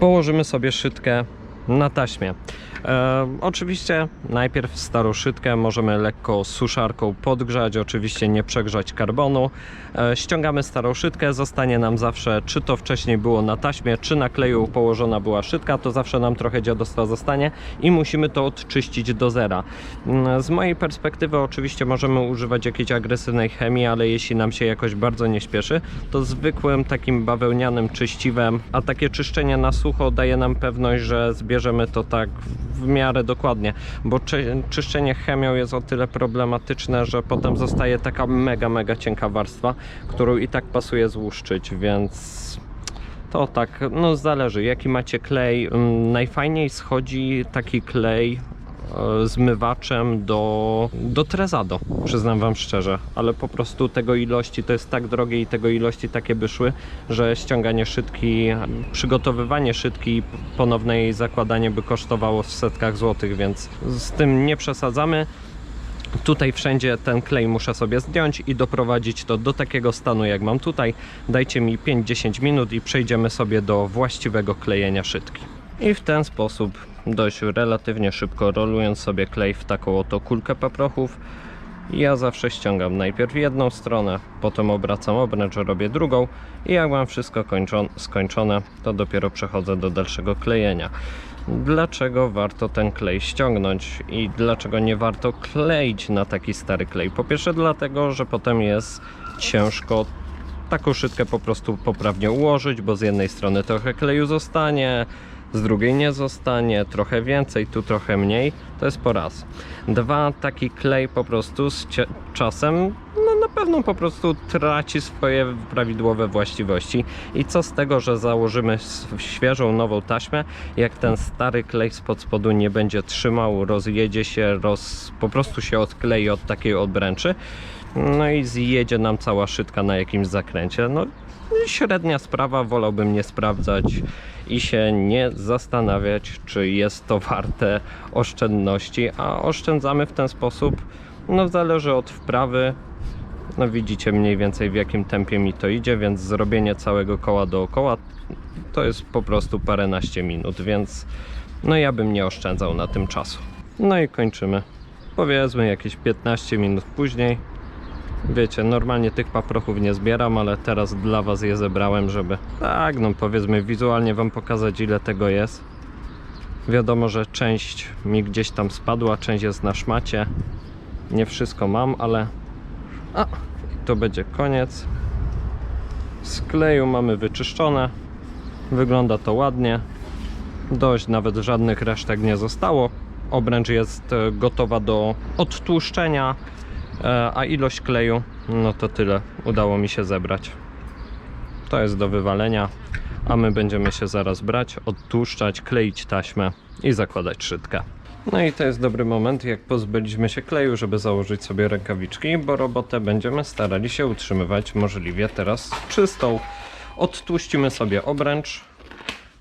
Położymy sobie szytkę na taśmie. E, oczywiście najpierw starą szytkę możemy lekko suszarką podgrzać, oczywiście nie przegrzać karbonu. E, ściągamy starą szytkę, zostanie nam zawsze, czy to wcześniej było na taśmie, czy na kleju położona była szytka, to zawsze nam trochę dziadostwa zostanie i musimy to odczyścić do zera. Mm, Z mojej perspektywy oczywiście możemy używać jakiejś agresywnej chemii, ale jeśli nam się jakoś bardzo nie śpieszy, to zwykłym takim bawełnianym czyściwem, a takie czyszczenie na sucho daje nam pewność, że zbierzemy to tak w miarę dokładnie, bo czy, czyszczenie chemią jest o tyle problematyczne, że potem zostaje taka mega, mega cienka warstwa, którą i tak pasuje złuszczyć, więc to tak, no zależy jaki macie klej. Ym, Najfajniej schodzi taki klej zmywaczem do, do Trezado, przyznam wam szczerze, ale po prostu tego ilości to jest tak drogie i tego ilości takie by szły, że ściąganie szytki, przygotowywanie szytki i ponowne jej zakładanie by kosztowało w setkach złotych, więc z tym nie przesadzamy. Tutaj wszędzie ten klej muszę sobie zdjąć i doprowadzić to do takiego stanu jak mam tutaj. Dajcie mi 5-10 minut i przejdziemy sobie do właściwego klejenia szytki. I w ten sposób dość relatywnie szybko rolując sobie klej w taką oto kulkę paprochów ja zawsze ściągam najpierw jedną stronę, potem obracam obręcz, robię drugą i jak mam wszystko kończon- skończone, to dopiero przechodzę do dalszego klejenia. Dlaczego warto ten klej ściągnąć i dlaczego nie warto kleić na taki stary klej? Po pierwsze dlatego, że potem jest ciężko taką szytkę po prostu poprawnie ułożyć, bo z jednej strony trochę kleju zostanie, z drugiej nie zostanie, trochę więcej, tu trochę mniej, to jest po raz. Dwa, taki klej po prostu z czasem, no na pewno po prostu traci swoje prawidłowe właściwości. I co z tego, że założymy świeżą, nową taśmę, jak ten stary klej spod spodu nie będzie trzymał, rozjedzie się, roz, po prostu się odklei od takiej odręczy, no i zjedzie nam cała szytka na jakimś zakręcie. No średnia sprawa, wolałbym nie sprawdzać i się nie zastanawiać, czy jest to warte oszczędności, a oszczędzamy w ten sposób, no zależy od wprawy. No widzicie mniej więcej w jakim tempie mi to idzie, więc zrobienie całego koła dookoła to jest po prostu paręnaście minut, więc no ja bym nie oszczędzał na tym czasu. No i kończymy. Powiedzmy jakieś 15 minut później. Wiecie, normalnie tych paprochów nie zbieram, ale teraz dla Was je zebrałem, żeby tak, no powiedzmy wizualnie Wam pokazać ile tego jest. Wiadomo, że część mi gdzieś tam spadła, część jest na szmacie. Nie wszystko mam, ale a, to będzie koniec. Z kleju mamy wyczyszczone. Wygląda to ładnie. Dość, nawet żadnych resztek nie zostało. Obręcz jest e, gotowa do odtłuszczenia. E, a ilość kleju, no to tyle udało mi się zebrać. To jest do wywalenia, a my będziemy się zaraz brać, odtłuszczać, kleić taśmę i zakładać szydkę. No i to jest dobry moment, jak pozbyliśmy się kleju, żeby założyć sobie rękawiczki, bo robotę będziemy starali się utrzymywać możliwie teraz czystą. Odtłuścimy sobie obręcz,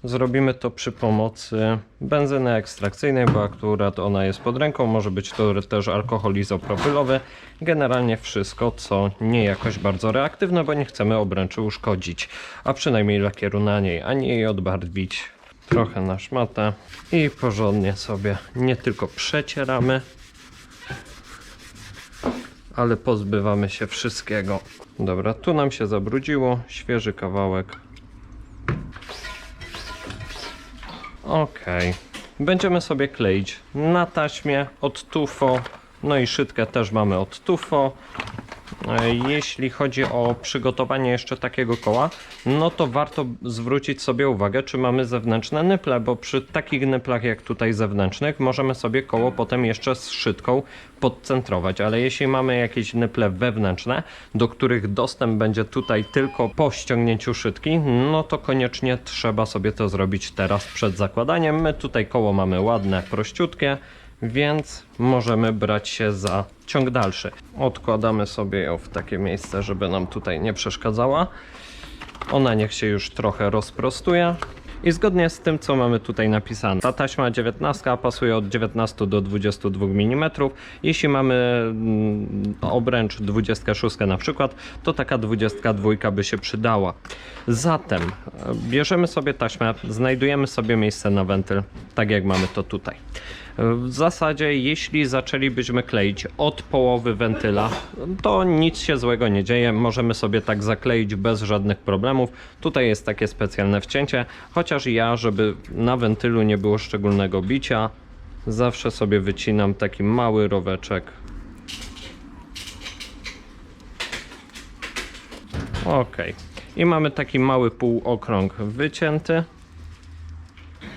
Zrobimy to przy pomocy benzyny ekstrakcyjnej, bo akurat ona jest pod ręką. Może być to też alkohol izopropylowy. Generalnie wszystko, co nie jakoś bardzo reaktywne, bo nie chcemy obręczy uszkodzić, a przynajmniej lakieru na niej, ani jej odbarwić. Trochę na szmatę i porządnie sobie nie tylko przecieramy, ale pozbywamy się wszystkiego. Dobra, tu nam się zabrudziło, świeży kawałek Okej. Będziemy sobie kleić na taśmie od Tufo. No i szytkę też mamy od Tufo. E, Jeśli chodzi o przygotowanie jeszcze takiego koła, no to warto zwrócić sobie uwagę, czy mamy zewnętrzne nyple, bo przy takich nyplach jak tutaj zewnętrznych możemy sobie koło potem jeszcze z szytką podcentrować, ale jeśli mamy jakieś nyple wewnętrzne, do których dostęp będzie tutaj tylko po ściągnięciu szytki, no to koniecznie trzeba sobie to zrobić teraz przed zakładaniem. My tutaj koło mamy ładne, prościutkie, więc możemy brać się za ciąg dalszy. Odkładamy sobie ją w takie miejsce, żeby nam tutaj nie przeszkadzała. Ona niech się już trochę rozprostuje. I zgodnie z tym, co mamy tutaj napisane, ta taśma 19 pasuje od 19 do 22 mm. Jeśli mamy mm, obręcz 26 na przykład, to taka 22 by się przydała. Zatem e, bierzemy sobie taśmę, znajdujemy sobie miejsce na wentyl, tak jak mamy to tutaj. W zasadzie, jeśli zaczęlibyśmy kleić od połowy wentyla, to nic się złego nie dzieje. Możemy sobie tak zakleić bez żadnych problemów. Tutaj jest takie specjalne wcięcie, chociaż ja, żeby na wentylu nie było szczególnego bicia, zawsze sobie wycinam taki mały roweczek. Ok. I mamy taki mały półokrąg wycięty.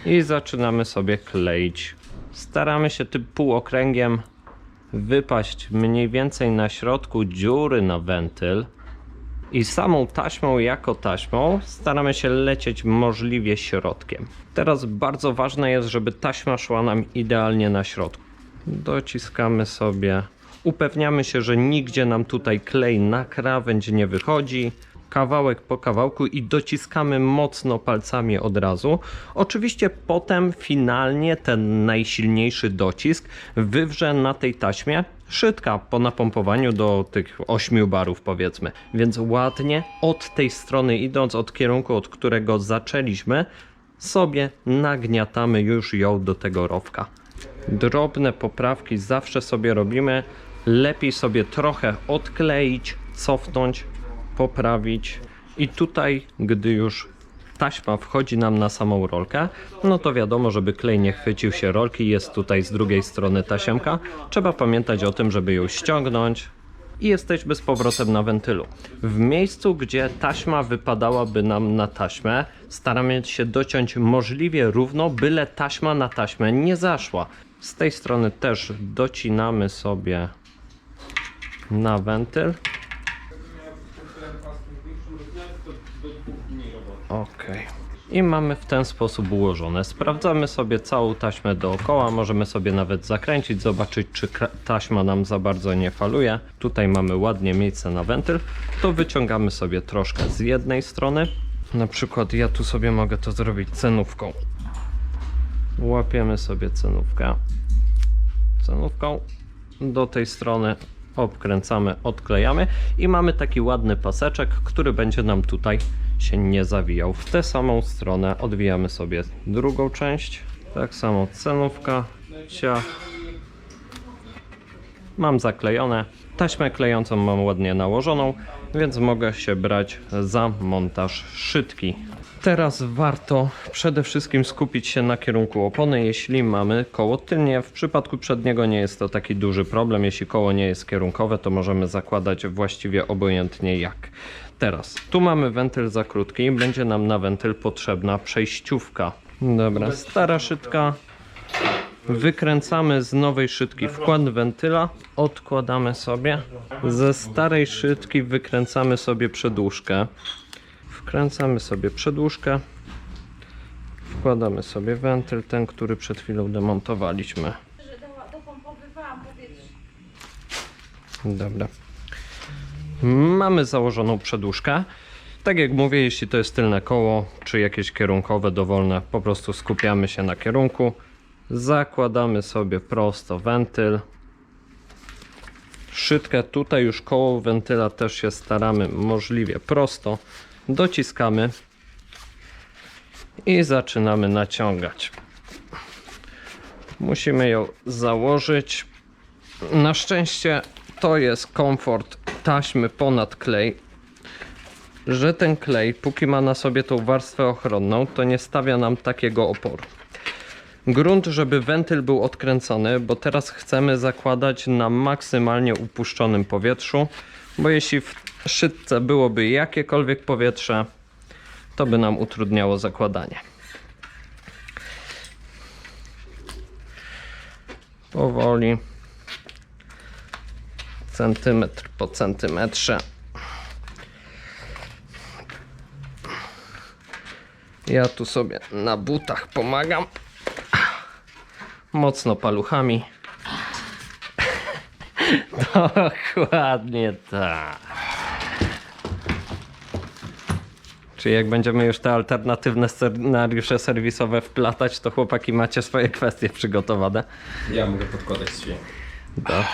I zaczynamy sobie kleić. Staramy się tym półokręgiem wypaść mniej więcej na środku dziury na wentyl. I samą taśmą jako taśmą staramy się lecieć możliwie środkiem. Teraz bardzo ważne jest, żeby taśma szła nam idealnie na środku. Dociskamy sobie, upewniamy się, że nigdzie nam tutaj klej na krawędź nie wychodzi. Kawałek po kawałku i dociskamy mocno palcami od razu. Oczywiście potem finalnie ten najsilniejszy docisk wywrze na tej taśmie szytka po napompowaniu do tych 8 barów powiedzmy. Więc ładnie od tej strony idąc od kierunku, od którego zaczęliśmy, sobie nagniatamy już ją do tego rowka. Drobne poprawki zawsze sobie robimy. Lepiej sobie trochę odkleić, cofnąć, poprawić. I tutaj, gdy już taśma wchodzi nam na samą rolkę, no to wiadomo, żeby klej nie chwycił się rolki, jest tutaj z drugiej strony tasiemka. Trzeba pamiętać o tym, żeby ją ściągnąć i jesteśmy z powrotem na wentylu. W miejscu, gdzie taśma wypadałaby nam na taśmę, staramy się dociąć możliwie równo, byle taśma na taśmę nie zaszła. Z tej strony też docinamy sobie na wentyl. Ok. I mamy w ten sposób ułożone. Sprawdzamy sobie całą taśmę dookoła. Możemy sobie nawet zakręcić, zobaczyć, czy taśma nam za bardzo nie faluje. Tutaj mamy ładnie miejsce na wentyl. To wyciągamy sobie troszkę z jednej strony. Na przykład ja tu sobie mogę to zrobić cenówką. Łapiemy sobie cenówkę. Cenówką do tej strony obkręcamy, odklejamy i mamy taki ładny paseczek, który będzie nam tutaj się nie zawijał. W tę samą stronę odwijamy sobie drugą część. Tak samo cenówka, ciach. Mam zaklejone. Taśmę klejącą mam ładnie nałożoną, więc mogę się brać za montaż szytki. Teraz warto przede wszystkim skupić się na kierunku opony, jeśli mamy koło tylnie. W przypadku przedniego nie jest to taki duży problem. Jeśli koło nie jest kierunkowe, to możemy zakładać właściwie obojętnie jak. Teraz, tu mamy wentyl za krótki, będzie nam na wentyl potrzebna przejściówka. Dobra, stara szytka. Wykręcamy z nowej szytki wkład wentyla, odkładamy sobie. Ze starej szytki wykręcamy sobie przedłużkę. Wkręcamy sobie przedłużkę. Wkładamy sobie wentyl, ten, który przed chwilą demontowaliśmy. Dobra. Mamy założoną przedłużkę. Tak jak mówię, jeśli to jest tylne koło, czy jakieś kierunkowe, dowolne, po prostu skupiamy się na kierunku. Zakładamy sobie prosto wentyl. Szytkę tutaj już koło wentyla też się staramy możliwie prosto. Dociskamy i zaczynamy naciągać. Musimy ją założyć. Na szczęście to jest komfort taśmy ponad klej, że ten klej, póki ma na sobie tą warstwę ochronną, to nie stawia nam takiego oporu. Grunt, żeby wentyl był odkręcony, bo teraz chcemy zakładać na maksymalnie upuszczonym powietrzu, bo jeśli w szytce byłoby jakiekolwiek powietrze, to by nam utrudniało zakładanie. Powoli centymetr po centymetrze. Ja tu sobie na butach pomagam. Mocno paluchami. Dokładnie tak. Czyli jak będziemy już te alternatywne scenariusze serwisowe wplatać, to chłopaki macie swoje kwestie przygotowane. Ja mogę podkładać dźwięk. Do.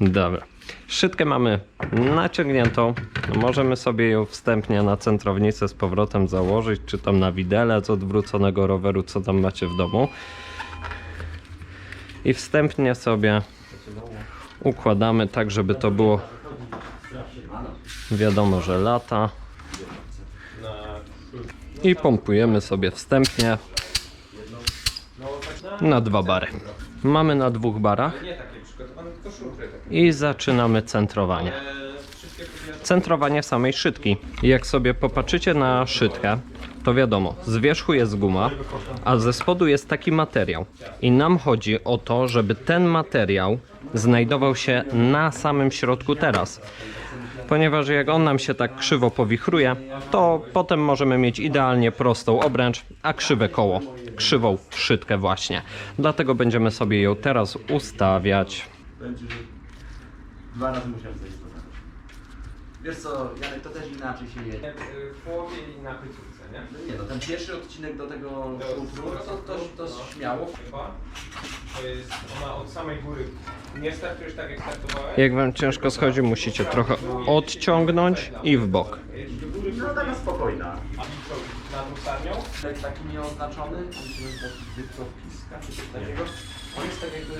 Dobra. Szydkę mamy naciągniętą. Możemy sobie ją wstępnie na centrownicę z powrotem założyć, czy tam na widelec odwróconego roweru, co tam macie w domu. I wstępnie sobie układamy tak, żeby to było wiadomo, że lata. I pompujemy sobie wstępnie na dwa bary. Mamy na dwóch barach I zaczynamy centrowanie. Centrowanie samej szydki. Jak sobie popatrzycie na szydkę, to wiadomo, z wierzchu jest guma, a ze spodu jest taki materiał. I nam chodzi o to, żeby ten materiał znajdował się na samym środku teraz. Ponieważ jak on nam się tak krzywo powichruje, to potem możemy mieć idealnie prostą obręcz, a krzywe koło, krzywą szydkę właśnie. Dlatego będziemy sobie ją teraz ustawiać. Dwa razy musiałem zejść do tego. Wiesz co, Janek, to też inaczej się jedzie. Jak, y, w połowie i na końcówce, nie? No Nie no, ten pierwszy odcinek do tego szutru, no to, to, to śmiało. Chyba. To jest ona od samej góry. Nie startujesz tak jak startowałeś. Jak wam ciężko schodzi, musicie trochę odciągnąć i w bok. Jedź do góry, No taka spokojna. a co, nad usarnią? Tak taki nieoznaczony, musimy taki wytropiska czy coś takiego. On jest tak jakby,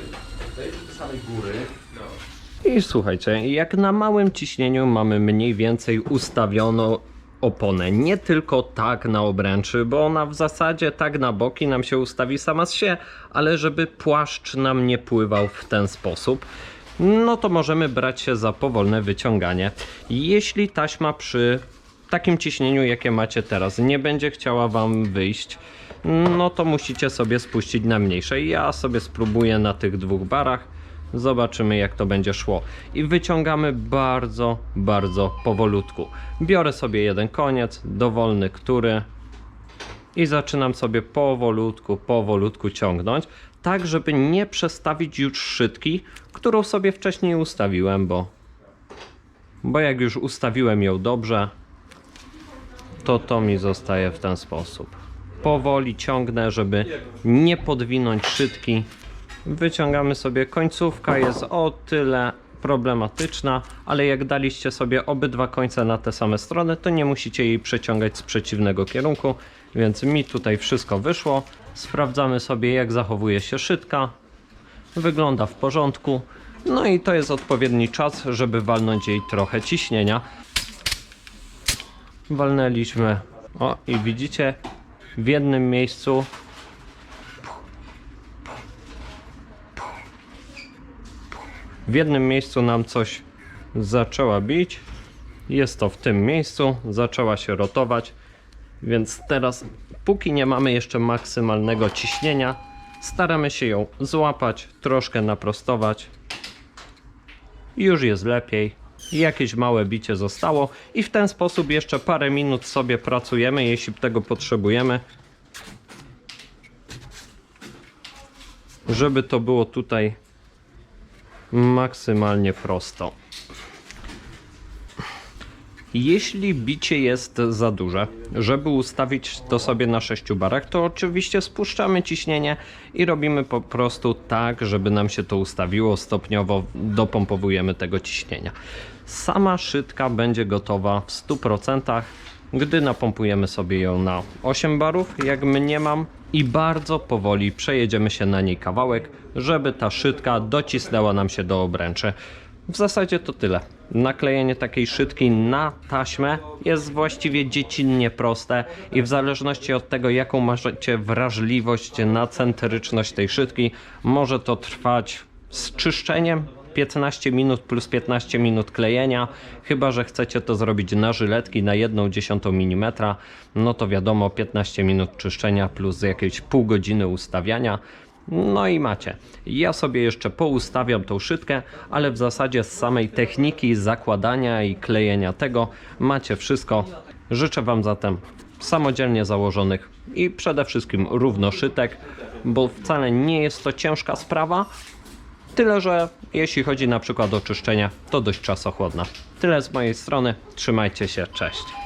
dojedzie do samej góry. No. I słuchajcie, jak na małym ciśnieniu mamy mniej więcej ustawioną oponę. Nie tylko tak na obręczy, bo ona w zasadzie tak na boki nam się ustawi sama z się, ale żeby płaszcz nam nie pływał w ten sposób, no to możemy brać się za powolne wyciąganie. Jeśli taśma przy takim ciśnieniu, jakie macie teraz, nie będzie chciała Wam wyjść, no to musicie sobie spuścić na mniejsze. Ja sobie spróbuję na tych dwóch barach. Zobaczymy jak to będzie szło. I wyciągamy bardzo, bardzo powolutku. Biorę sobie jeden koniec, dowolny który i zaczynam sobie powolutku, powolutku ciągnąć, tak żeby nie przestawić już szydki, którą sobie wcześniej ustawiłem, bo, bo jak już ustawiłem ją dobrze, to to mi zostaje w ten sposób. Powoli ciągnę, żeby nie podwinąć szydki. Wyciągamy sobie końcówka, jest o tyle problematyczna, ale jak daliście sobie obydwa końce na te same strony, to nie musicie jej przeciągać z przeciwnego kierunku, więc mi tutaj wszystko wyszło. Sprawdzamy sobie jak zachowuje się szydka. Wygląda w porządku. No i to jest odpowiedni czas, żeby walnąć jej trochę ciśnienia. Walnęliśmy. O, i widzicie, w jednym miejscu w jednym miejscu nam coś zaczęła bić. Jest to w tym miejscu, zaczęła się rotować. Więc teraz, póki nie mamy jeszcze maksymalnego ciśnienia, staramy się ją złapać, troszkę naprostować. Już jest lepiej. Jakieś małe bicie zostało i w ten sposób jeszcze parę minut sobie pracujemy, jeśli tego potrzebujemy. Żeby to było tutaj maksymalnie prosto. Jeśli bicie jest za duże, żeby ustawić to sobie na 6 barach, to oczywiście spuszczamy ciśnienie i robimy po prostu tak, żeby nam się to ustawiło. Stopniowo dopompowujemy tego ciśnienia. Sama szydka będzie gotowa w 100%, gdy napompujemy sobie ją na 8 barów, jak mniemam, i bardzo powoli przejedziemy się na niej kawałek, żeby ta szydka docisnęła nam się do obręczy. W zasadzie to tyle. Naklejenie takiej szydki na taśmę jest właściwie dziecinnie proste i w zależności od tego, jaką macie wrażliwość na centryczność tej szydki, może to trwać z czyszczeniem 15 minut plus 15 minut klejenia, chyba że chcecie to zrobić na żyletki na 1,1 mm, no to wiadomo 15 minut czyszczenia plus jakieś pół godziny ustawiania. No i macie. Ja sobie jeszcze poustawiam tą szydkę, ale w zasadzie z samej techniki zakładania i klejenia tego macie wszystko. Życzę Wam zatem samodzielnie założonych i przede wszystkim równoszytek, bo wcale nie jest to ciężka sprawa, Tyle, że jeśli chodzi na przykład o czyszczenie, to dość czasochłodna. Tyle z mojej strony. Trzymajcie się, cześć.